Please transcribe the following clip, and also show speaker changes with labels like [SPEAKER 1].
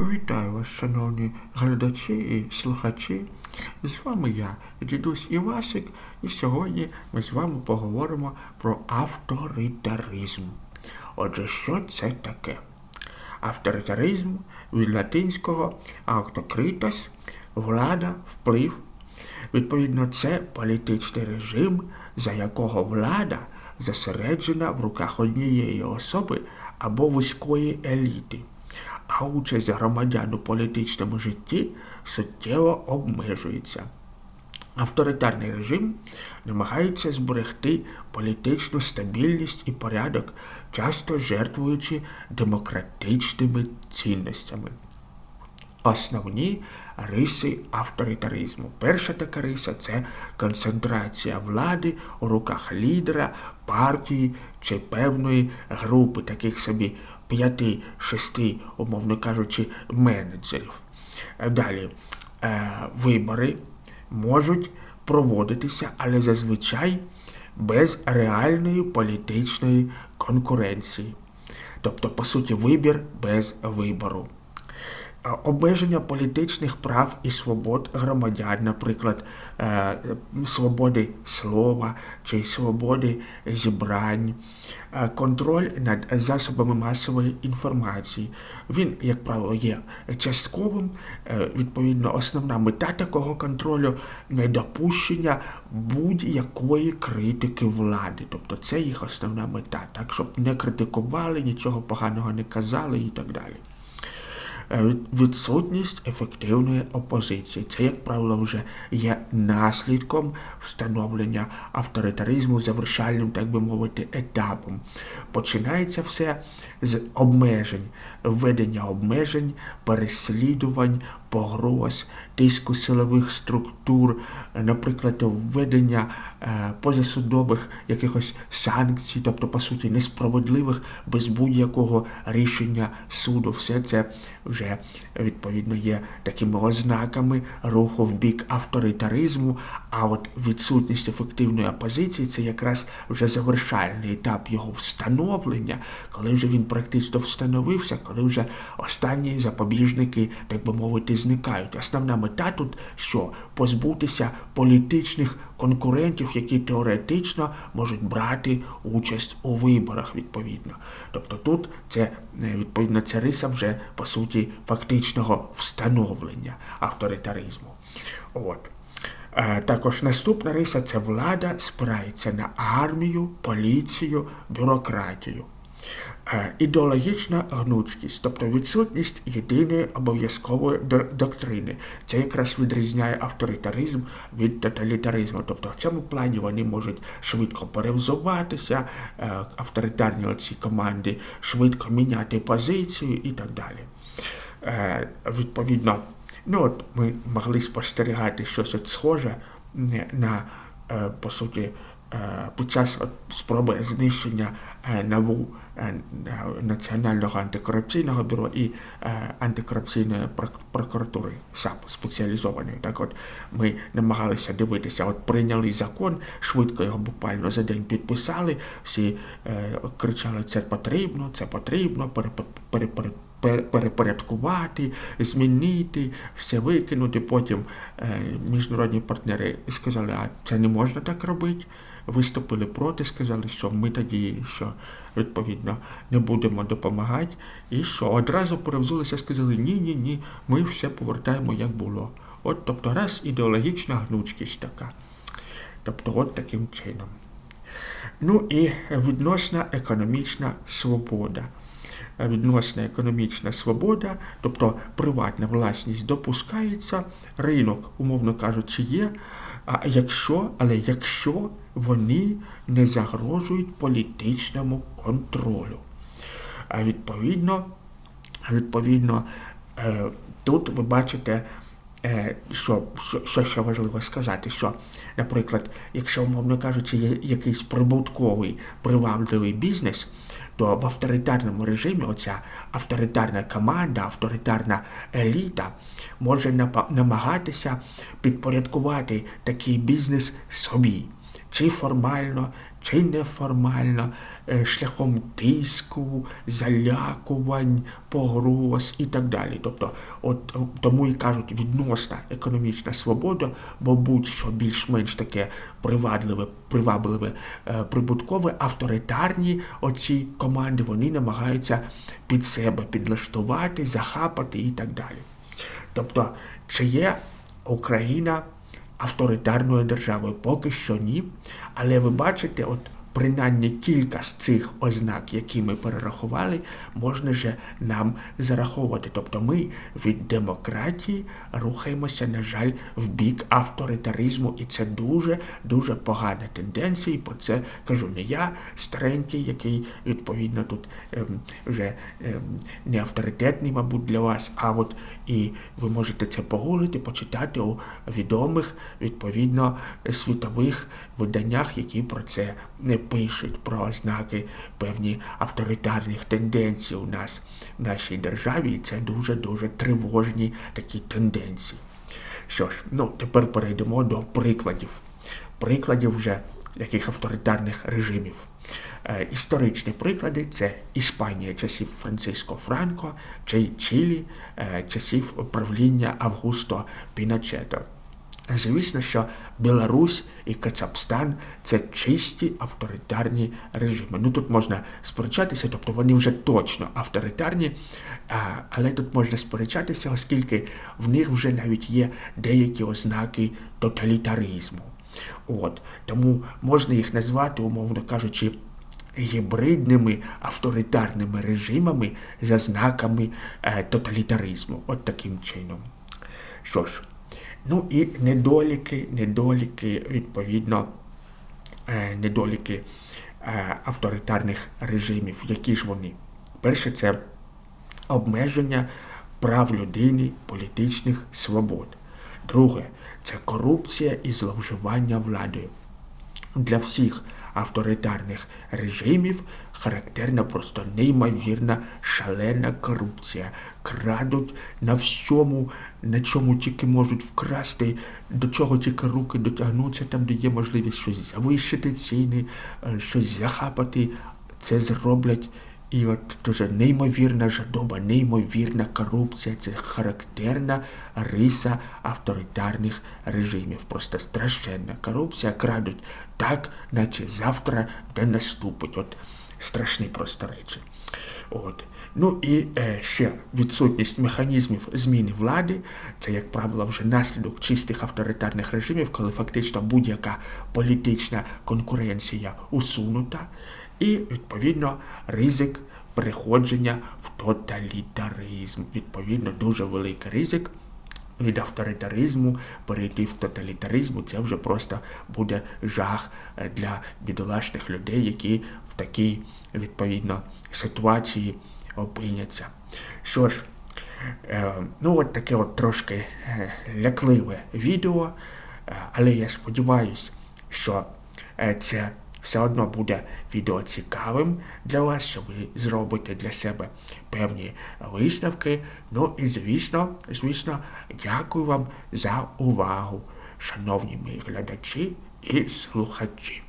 [SPEAKER 1] Вітаю вас, шановні глядачі і слухачі. З вами я, дідусь Івасик, і сьогодні ми з вами поговоримо про авторитаризм. Отже, що це таке? Авторитаризм від латинського автокритос, влада, вплив. Відповідно, це політичний режим, за якого влада зосереджена в руках однієї особи або вузької еліти а участь громадян у політичному житті суттєво обмежується. Авторитарний режим намагається зберегти політичну стабільність і порядок, часто жертвуючи демократичними цінностями. Основні риси авторитаризму. Перша така риса це концентрація влади у руках лідера, партії чи певної групи, таких собі п'яти-шести, умовно кажучи, менеджерів. Далі е, вибори можуть проводитися, але зазвичай без реальної політичної конкуренції. Тобто, по суті, вибір без вибору. Обмеження політичних прав і свобод громадян, наприклад, е, свободи слова чи свободи зібрань, е, контроль над засобами масової інформації. Він, як правило, є частковим. Е, відповідно, основна мета такого контролю недопущення будь-якої критики влади. Тобто це їх основна мета, так щоб не критикували, нічого поганого не казали і так далі. Е, відсутність ефективної опозиції. Це, як правило, вже є наслідком встановлення авторитаризму, завершальним, так би мовити, етапом. Починається все з обмежень, введення обмежень, переслідувань, погроз, тиску силових структур, наприклад, введення позасудових якихось санкцій, тобто, по суті, несправедливих без будь-якого рішення суду. Все це вже відповідно є такими ознаками руху в бік авторитаризму. А от відсутність ефективної опозиції це якраз вже завершальний етап його встановлення, коли вже він практично встановився, коли вже останні запобіжники, так би мовити, зникають. Основна мета тут що? Позбутися політичних конкурентів, які теоретично можуть брати участь у виборах відповідно. Тобто тут це е, відповідно ця риса вже по суті фактичного встановлення авторитаризму. От. Е, також наступна риса це влада спирається на армію, поліцію, бюрократію. Е, ідеологічна гнучкість, тобто відсутність єдиної обов'язкової доктрини. Це якраз відрізняє авторитаризм від тоталітаризму. Тобто в цьому плані вони можуть швидко перевзуватися, е, авторитарні оці команди, швидко міняти позицію і так далі. Е, відповідно, ну от ми могли спостерігати щось схоже на, по суті, під час спроби знищення е, НАБУ е, Національного антикорупційного бюро і антикорупційної прокуратури САП спеціалізованої. Так от ми намагалися дивитися, от прийняли закон, швидко його буквально за день підписали, всі кричали: це потрібно, це потрібно, перепорядкувати, змінити, все викинути. Потім міжнародні партнери сказали, а це не можна так робити виступили проти, сказали, що ми тоді що відповідно не будемо допомагати. І що одразу перевзулися, сказали, ні-ні ні, ми все повертаємо, як було. От тобто раз ідеологічна гнучкість така. Тобто, от таким чином. Ну і відносна економічна свобода. Відносна економічна свобода, тобто приватна власність допускається, ринок, умовно кажучи, є. А якщо, але якщо вони не загрожують політичному контролю. А відповідно, відповідно, е, тут ви бачите, е, що що, що важливо сказати, що, наприклад, якщо, умовно кажучи, є якийсь прибутковий привабливий бізнес, то в авторитарному режимі. Оця авторитарна команда, авторитарна еліта може намагатися підпорядкувати такий бізнес собі чи формально, чи неформально, е, шляхом тиску, залякувань, погроз і так далі. Тобто, от е, тому і кажуть, відносна економічна свобода, бо будь-що більш-менш таке привабливе, привабливе, е, прибуткове, авторитарні оці команди вони намагаються під себе підлаштувати, захапати і так далі. Тобто, чи є Україна авторитарною державою? Поки що ні. Але ви бачите, от принаймні кілька з цих ознак, які ми перерахували, можна же нам зараховувати. Тобто ми від демократії рухаємося, на жаль, в бік авторитаризму, і це дуже дуже погана тенденція. І про це кажу не я, старенький, який відповідно тут ем, вже ем, не авторитетний, мабуть, для вас. А от і ви можете це погуглити, почитати у відомих відповідно світових виданнях, які про це не пишуть про ознаки певні авторитарних тенденцій у нас в нашій державі, і це дуже-дуже тривожні такі тенденції. Що ж, ну тепер перейдемо до прикладів. Прикладів вже яких авторитарних режимів. Е, історичні приклади це Іспанія часів Франциско Франко чи Чилі е, часів правління Августо Піначето. Звісно, що Білорусь і Кацапстан це чисті авторитарні режими. Ну тут можна сперечатися, тобто вони вже точно авторитарні, але тут можна сперечатися, оскільки в них вже навіть є деякі ознаки тоталітаризму. От Тому можна їх назвати, умовно кажучи, гібридними авторитарними режимами за знаками е, тоталітаризму. От таким чином. Що ж, Ну і недоліки, недоліки, відповідно, е, недоліки е, авторитарних режимів. Які ж вони? Перше, це обмеження прав людини, політичних свобод. Друге, це корупція і зловживання владою. Для всіх авторитарних режимів характерна просто неймовірна шалена корупція. Крадуть на всьому, на чому тільки можуть вкрасти, до чого тільки руки дотягнуться, там, де є можливість щось завищити ціни, е, щось захапати. Це зроблять і от дуже неймовірна жадоба, неймовірна корупція це характерна риса авторитарних режимів. Просто страшенна корупція крадуть так, наче завтра не наступить. От страшні просто речі. От. Ну і е, ще відсутність механізмів зміни влади, це, як правило, вже наслідок чистих авторитарних режимів, коли фактично будь-яка політична конкуренція усунута і, відповідно, ризик переходження в тоталітаризм. Відповідно, дуже великий ризик. Від авторитаризму перейти в тоталітаризм, це вже просто буде жах е, для бідолашних людей, які в такій відповідно ситуації опиняться. Що ж, е, ну от таке от трошки е, лякливе відео, але я сподіваюся, що це все одно буде відео цікавим для вас, що ви зробите для себе певні висновки. Ну і звісно, звісно, дякую вам за увагу, шановні мої глядачі і слухачі.